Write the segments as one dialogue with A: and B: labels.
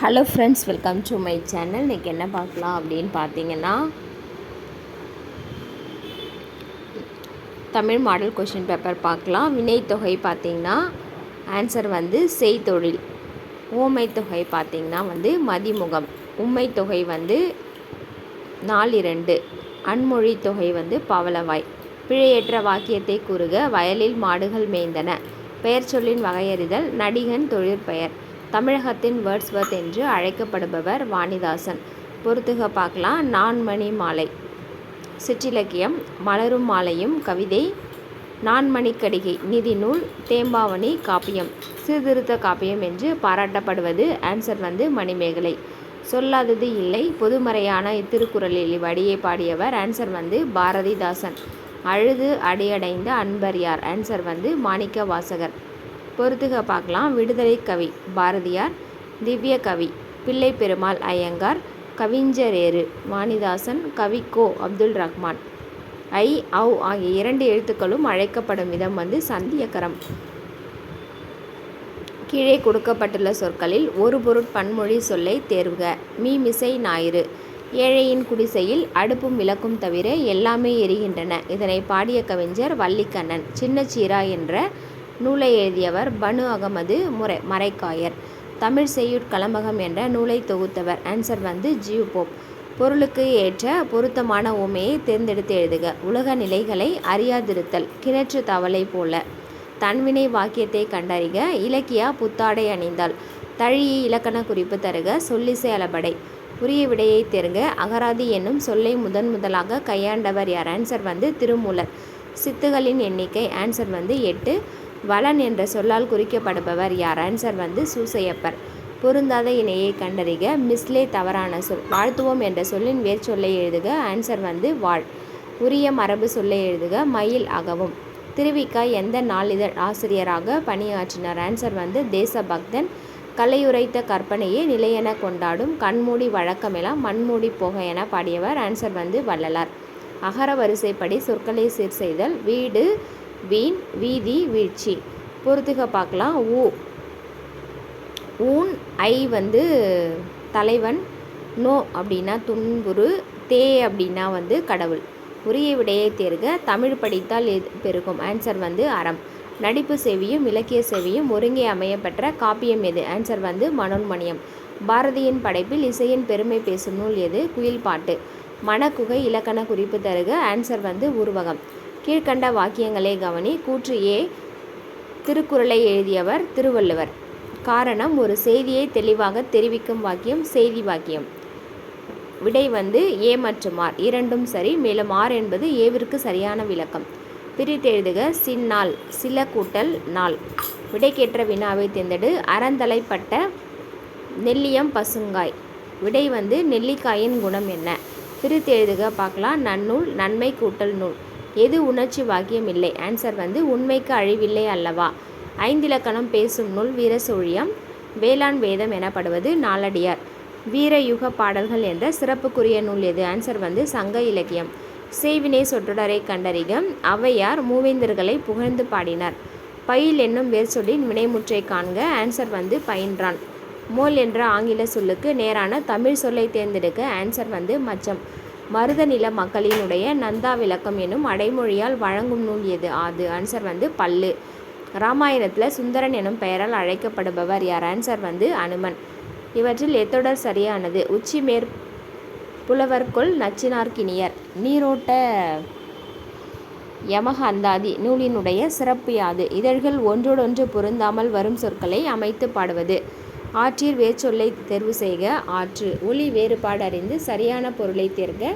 A: Hello friends welcome to my channel இன்றைக்கி என்ன பார்க்கலாம் அப்படின்னு பார்த்தீங்கன்னா தமிழ் மாடல் கொஷின் பேப்பர் பார்க்கலாம். வினைத்தொகை பார்த்தீங்கன்னா ஆன்சர் வந்து செய்தொழில். ஓமைத்தொகை தொகை பார்த்தீங்கன்னா வந்து மதிமுகம். உண்மைத்தொகை தொகை வந்து நாலிரண்டு அன்மொழி தொகை வந்து பவளவாய். பிழையற்ற வாக்கியத்தை கூறுக வயலில் மாடுகள் மேய்ந்தன. பெயர் சொல்லின் வகையறிதல் நடிகன் தொழிற்பெயர். தமிழகத்தின் வேர்ட்ஸ்வர்த் என்று அழைக்கப்படுபவர் வாணிதாசன். பொறுத்துக பார்க்கலாம். நான்மணி மாலை. சிற்றிலக்கியம் மலரும் மாலையும் கவிதை நான்மணிக்கடிகை நிதி நூல் தேம்பாவணி காப்பியம். சீர்திருத்த காப்பியம் என்று பாராட்டப்படுவது ஆன்சர் வந்து மணிமேகலை. சொல்லாதது இல்லை. பொதுமறையான இத்திருக்குறளில் இவ்வடியை பாடியவர் ஆன்சர் வந்து பாரதிதாசன். அழுது அடியடைந்த அன்பர் யார்? ஆன்சர் வந்து மாணிக்க வாசகர் பொறுத்துக பார்க்கலாம். விடுதலை கவி பாரதியார் திவ்ய கவி பிள்ளை பெருமாள் ஐயங்கார் கவிஞரேறு வாணிதாசன் கவிக்கோ அப்துல் ரஹ்மான். ஐ ஔ ஆகிய இரண்டு எழுத்துக்களும் அழைக்கப்படும் விதம் வந்து சந்தியக்கரம். கீழே கொடுக்கப்பட்டுள்ள சொற்களில் ஒரு பொருட்பன்மொழி சொல்லை தேர்வுக மீ மிசை ஞாயிறு. ஏழையின் குடிசையில் அடுப்பும் விளக்கும் தவிர எல்லாமே எரிகின்றன. இதனை பாடிய கவிஞர் வள்ளிக்கண்ணன். சின்னச்சீரா என்ற நூலை எழுதியவர் பனு அகமது முறை மறைக்காயர். தமிழ் செய்யுட் கலம்பகம் என்ற நூலை தொகுத்தவர். ஆன்சர் வந்து ஜியூ போப். பொருளுக்கு ஏற்ற பொருத்தமான உமையை தேர்ந்தெடுத்து எழுதுக. உலக நிலைகளை அறியாதிருத்தல் கிணற்று தவளை போல. தன்வினை வாக்கியத்தை கண்டறிக. இலக்கியா புத்தாடை அணிந்தால். தழியை இலக்கண குறிப்பு தருக. சொல்லிசை அளபடை. உரிய விடையை தெருங்க அகராதி என்னும் சொல்லை முதன் முதலாக கையாண்டவர் யார்? ஆன்சர் வந்து திருமூலர். சித்துகளின் எண்ணிக்கை. ஆன்சர் வந்து எட்டு. வளன் என்ற சொல்லால் குறிக்கப்படுபவர் யார்? ஆன்சர் வந்து சூசையப்பர். பொருந்தாத இணையை கண்டறிக மிஸ்லே தவறான சொல் வாழ்த்துவோம் என்ற சொல்லின் வேர் சொல்லை எழுதுக ஆன்சர் வந்து வாழ். உரிய மரபு சொல்லை எழுதுக மயில் அகவும். திருவிக்கா எந்த நாளிதழ் ஆசிரியராக பணியாற்றினார்? ஆன்சர் வந்து தேசபக்தன் கலையுரைத்த கற்பனையே நிலையென கொண்டாடும் கண்மூடி வழக்கமெல்லாம் மண்மூடி போக என பாடியவர். ஆன்சர் வந்து வள்ளலார். அகர வரிசைப்படி சொற்களை சீர் செய்தல் வீடு வீண் வீதி வீழ்ச்சி. பொறுத்துக பார்க்கலாம். ஊ. ஊன் ஐ வந்து தலைவன் நோ அப்படின்னா துன்புறு தே அப்படின்னா வந்து கடவுள். உரிய விடையை தேர்க. தமிழ் படித்தால் எது பெருகும்? ஆன்சர் வந்து அறம். நடிப்பு செவியும் இலக்கிய செவியும் ஒருங்கே அமையப்பெற்ற காப்பியம் எது? ஆன்சர் வந்து மனோன்மணியம். பாரதியின் படைப்பில் இசையின் பெருமை பேசும் நூல் எது? குயில் பாட்டு. மணக்குகை இலக்கண குறிப்பு தருக. ஆன்சர் வந்து உருவகம். கீழ்கண்ட வாக்கியங்களை கவனி. கூற்று ஏ. திருக்குறளை எழுதியவர் திருவள்ளுவர். காரணம் ஒரு செய்தியை தெளிவாக தெரிவிக்கும் வாக்கியம் செய்தி வாக்கியம். விடை வந்து ஏ மற்றும் ஆர். இரண்டும் சரி மேலும் ஆர் என்பது ஏவிற்கு சரியான விளக்கம். பிரித்தெழுதுக சின்னாள் சில கூட்டல் நாள். விடைக்கேற்ற வினாவை தேர்ந்தெடு. அறந்தலைப்பட்ட நெல்லியம் பசுங்காய். விடை வந்து நெல்லிக்காயின் குணம் என்ன? பிரித்தெழுதுக பார்க்கலாம். நன்னூல் நன்மை கூட்டல் நூல். எது உணர்ச்சி வாக்கியம் இல்லை? ஆன்சர் வந்து உண்மைக்கு அழிவில்லை அல்லவா? ஐந்திலக்கணம் பேசும் நூல் வீரசூழியம் வேளாண் வேதம் எனப்படுவது நாலடியார் வீரயுக பாடல்கள் என்ற சிறப்புக்குரிய நூல் எது? ஆன்சர் வந்து சங்க இலக்கியம். செய்வினை சொற்றொடரை கண்டறிக. அவையார் மூவேந்தர்களை புகழ்ந்து பாடினார். பயில் என்னும் வேர் சொல்லின் வினைமுற்றை காண்க. ஆன்சர் வந்து பயின்றான். மோல் என்ற ஆங்கில சொல்லுக்கு நேரான தமிழ் சொல்லை தேர்ந்தெடுக்க. ஆன்சர் வந்து மச்சம். மருத நில மக்களினுடைய நந்தா விளக்கம் என்னும் அடைமொழியால் வழங்கும் நூல் எது? அது ஆன்சர் வந்து பல்லு. ராமாயணத்தில் சுந்தரன் எனும் பெயரால் அழைக்கப்படுபவர் யார்? ஆன்சர் வந்து அனுமன். இவற்றில் எத்தொடர் சரியானது? உச்சி மேற் புலவர்கொள் நச்சினார்கினியர் நீரோட்ட யமக அந்தாதி. நூலினுடைய சிறப்பு யாது? இதழ்கள் ஒன்றோடொன்று பொருந்தாமல் வரும் சொற்களை அமைத்து பாடுவது. ஆற்றில் வேர்ச்சொல்லை தேர்வு செய்க. ஆற்று ஒளி வேறுபாடு அறிந்து சரியான பொருளை தேர்க.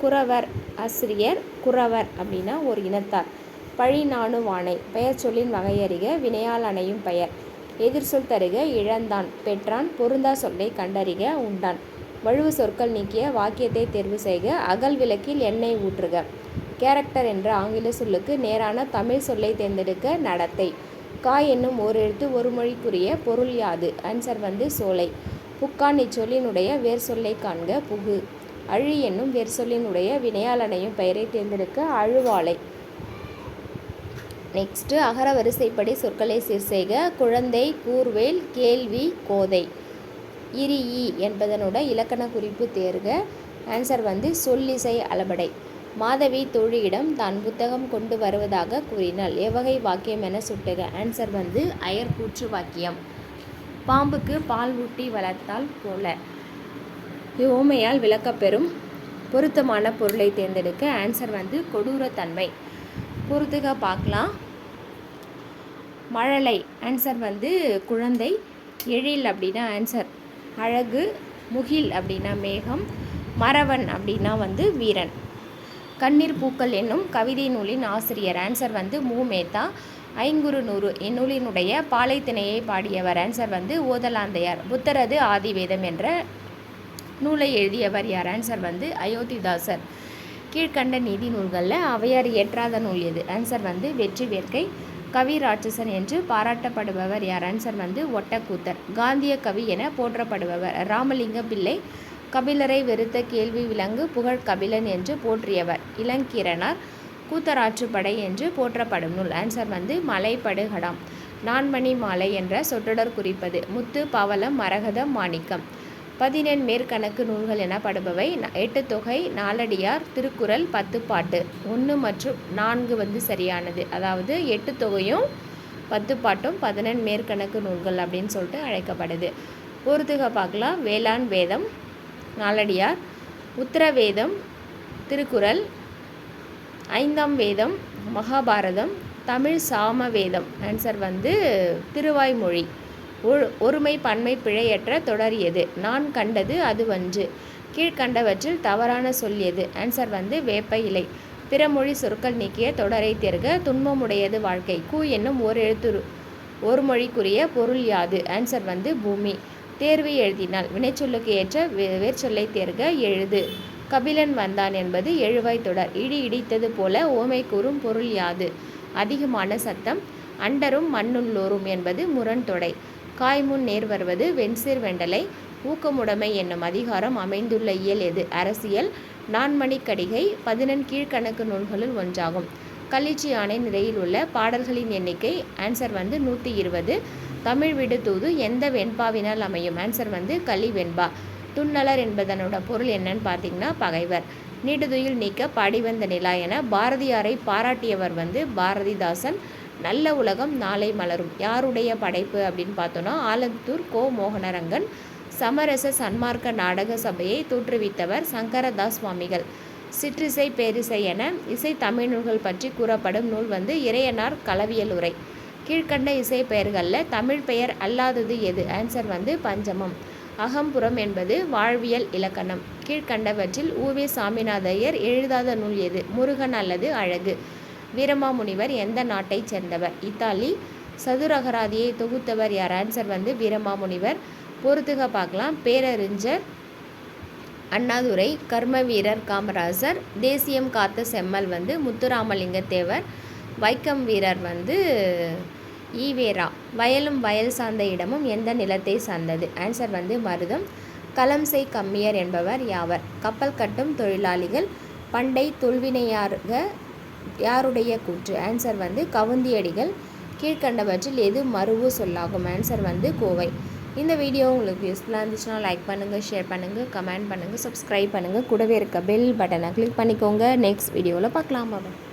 A: குறவர் ஆசிரியர் குறவர் அப்படின்னா ஒரு இனத்தார். பழி நாணு வானை பெயர் சொல்லின் வகையறிக வினையால் அணையும் பெயர் எதிர்சொல் தருக. இழந்தான் பெற்றான் பொருந்தா சொல்லை கண்டறிக. உண்டான் வழுவு சொற்கள் நீக்கிய வாக்கியத்தை தேர்வு செய்க. அகல் விளக்கில் எண்ணெய் ஊற்றுக. கேரக்டர் என்ற ஆங்கில சொல்லுக்கு நேரான தமிழ் சொல்லை தேர்ந்தெடுக்க நடத்தை. காய் என்னும் ஓர் எழுத்து ஒரு மொழிக்குரிய பொருள் யாது? ஆன்சர் வந்து சோலை. புக்கான் இச்சொல்லினுடைய வேர் சொல்லை காண்க புகு. அழி என்னும் வேர் சொல்லினுடைய வினையாளனையும் பெயரை தேர்ந்தெடுக்க அழுவாலை. நெக்ஸ்ட்டு அகர வரிசைப்படி சொற்களை சீர் செய்க. குழந்தை கூர்வேல் கேள்வி கோதை. இரி ஈ என்பதனோட இலக்கண குறிப்பு தேர்க. ஆன்சர் வந்து சொல்லிசை அளபடை. மாதவி தோழியிடம் தான் புத்தகம் கொண்டு வருவதாக கூறினாள். எவ்வகை வாக்கியம் என சுட்டுக. ஆன்சர் வந்து அயர்கூற்று வாக்கியம். பாம்புக்கு பால் ஊட்டி வளர்த்தால் போல. ஓமையால் விளக்கப்பெறும் பொருத்தமான பொருளை தேர்ந்தெடுக்க ஆன்சர் வந்து கொடூரத்தன்மை பொறுத்துக பார்க்கலாம். மழலை. ஆன்சர் வந்து குழந்தை. எழில் அப்படின்னா ஆன்சர் அழகு முகில் அப்படின்னா மேகம். மறவன் அப்படின்னா வந்து வீரன். கண்ணீர் பூக்கள் என்னும் கவிதை நூலின் ஆசிரியர் ஆன்சர் வந்து மு. மேத்தா. ஐங்குறு நூறு இந்நூலினுடைய பாலைத்திணையை பாடியவர் ஆன்சர் வந்து ஓதலாந்தையார். புத்தரது ஆதிவேதம் என்ற நூலை எழுதியவர் யார் ஆன்சர் வந்து அயோத்திதாசர். கீழ்கண்ட நீதி நூல்களில் அவையார் இயற்றாத நூல் எது? ஆன்சர் வந்து வெற்றி வேர்க்கை கவி ராட்சசன் என்று பாராட்டப்படுபவர் யார் ஆன்சர் வந்து ஒட்டக்கூத்தர். காந்திய கவி என போற்றப்படுபவர். ராமலிங்க பிள்ளை கபிலரை வெறுத்த கேள்வி விலங்கு புகழ் கபிலன் என்று போற்றியவர். இளங்கிரனார் கூத்தராற்றுப்படை என்று போற்றப்படும் நூல். ஆன்சர் வந்து மலைப்படுகடாம் நான்மணி மாலை என்ற சொற்றொடர் குறிப்பது. முத்து பவளம் மரகதம் மாணிக்கம். பதினெண் மேற்கணக்கு நூல்கள் எனப்படுபவை. எட்டு தொகை நாலடியார் திருக்குறள் பத்து பாட்டு. ஒன்று மற்றும் நான்கு வந்து சரியானது. அதாவது எட்டு தொகையும் பத்து பாட்டும் பதினெண் மேற்கணக்கு நூல்கள் அப்படின்னு சொல்லிட்டு அழைக்கப்படுது. பொறுத்துக பார்க்கலாம். வேளாண் வேதம் நாலடியார் உத்தரவேதம் திருக்குறள் ஐந்தாம் வேதம் மகாபாரதம் தமிழ் சாம வேதம் ஆன்சர் வந்து திருவாய்மொழி. ஒருமை பன்மை பிழையற்ற தொடரியது நான் கண்டது அது வன்று கீழ்கண்டவற்றில் தவறான சொல்லியது ஆன்சர் வந்து வேப்ப இலை. பிறமொழி சொற்கள் நீக்கிய தொடரை தேர்க துன்பமுடையது வாழ்க்கை. கூ என்னும் ஓர் எழுத்துரு ஒரு மொழிக்குரிய பொருள் யாது? ஆன்சர் வந்து பூமி. தேர்வை எழுதினால் வினைச்சொல்லுக்கு ஏற்ற வேர்ச்சொல்லை தேர்க எழுது. கபிலன் வந்தான் என்பது எழுவாய் தொடர். இடி இடித்தது போல ஓமை கூறும் பொருள் யாது? அதிகமான சத்தம் அண்டரும் மண்ணுள்ளோரும் என்பது முரண் தொடை. காய்முன் நேர் வருவது வெண்சீர் வெண்டலை. ஊக்கமுடைமை என்னும் அதிகாரம் அமைந்துள்ள இயல் எது? அரசியல். நான்மணிக்கடிகை பதினெண் கீழ்கணக்கு நூல்களுள் ஒன்றாகும். கல்லிச்சி யானை நிலையில் உள்ள பாடல்களின் எண்ணிக்கை ஆன்சர் வந்து நூற்றி இருபது. தமிழ் விடு தூது எந்த வெண்பாவினால் அமையும்? ஆன்சர் வந்து களி வெண்பா. துன்னலர் என்பதனோட பொருள் என்னன்னு பார்த்தீங்கன்னா பகைவர். நீடுதுயில் நீக்க படிவந்த நிலா என பாரதியாரை பாராட்டியவர் வந்து பாரதிதாசன். நல்ல உலகம் நாளை மலரும். யாருடைய படைப்பு அப்படின்னு பார்த்தோன்னா ஆலத்தூர் கோ. மோகனரங்கன். சமரச சன்மார்க்க நாடக சபையை தோற்றுவித்தவர் சங்கரதாஸ் சுவாமிகள். சிற்றிசை பேரிசை என இசை தமிழ் நூல்கள் பற்றி கூறப்படும் நூல் வந்து இறையனார் களவியல் உரை கீழ்கண்ட இசை பெயர்களில் தமிழ் பெயர் அல்லாதது எது? ஆன்சர் வந்து பஞ்சமம். அகம்புறம் என்பது வாழ்வியல் இலக்கணம். கீழ்கண்டவற்றில் ஊவே சாமிநாதையர் எழுதாத நூல் எது? முருகன் அல்லது அழகு. வீரமாமுனிவர் எந்த நாட்டைச் சேர்ந்தவர்? இத்தாலி. சதுரகராதியை தொகுத்தவர் யார்? ஆன்சர் வந்து வீரமாமுனிவர். பொறுத்துக பார்க்கலாம். பேரறிஞர் அண்ணாதுரை கர்ம வீரர் காமராஜர் தேசியம் காத்த செம்மல் வந்து முத்துராமலிங்க தேவர் வைக்கம் வீரர் வந்து ஈவேரா. வயலும் வயல் சார்ந்த இடமும் எந்த நிலத்தை சார்ந்தது? ஆன்சர் வந்து மருதம். களம்சை கம்மியர் என்பவர் யாவர்? கப்பல் கட்டும் தொழிலாளிகள் பண்டை தொல்வினையாக யாருடைய கூற்று? ஆன்சர் வந்து கவுந்தியடிகள். கீழ்கண்டவற்றில் எது மறுவு சொல்லாகும்? ஆன்சர் வந்து கோவை. இந்த வீடியோ உங்களுக்கு யூஸ்ஃபுல்லாக இருந்துச்சுன்னா லைக் பண்ணுங்கள் ஷேர் பண்ணுங்கள் கமெண்ட் பண்ணுங்கள் சப்ஸ்கிரைப் பண்ணுங்கள் கூடவே இருக்க பெல் பட்டனை கிளிக் பண்ணிக்கோங்க. நெக்ஸ்ட் வீடியோவில் பார்க்கலாம்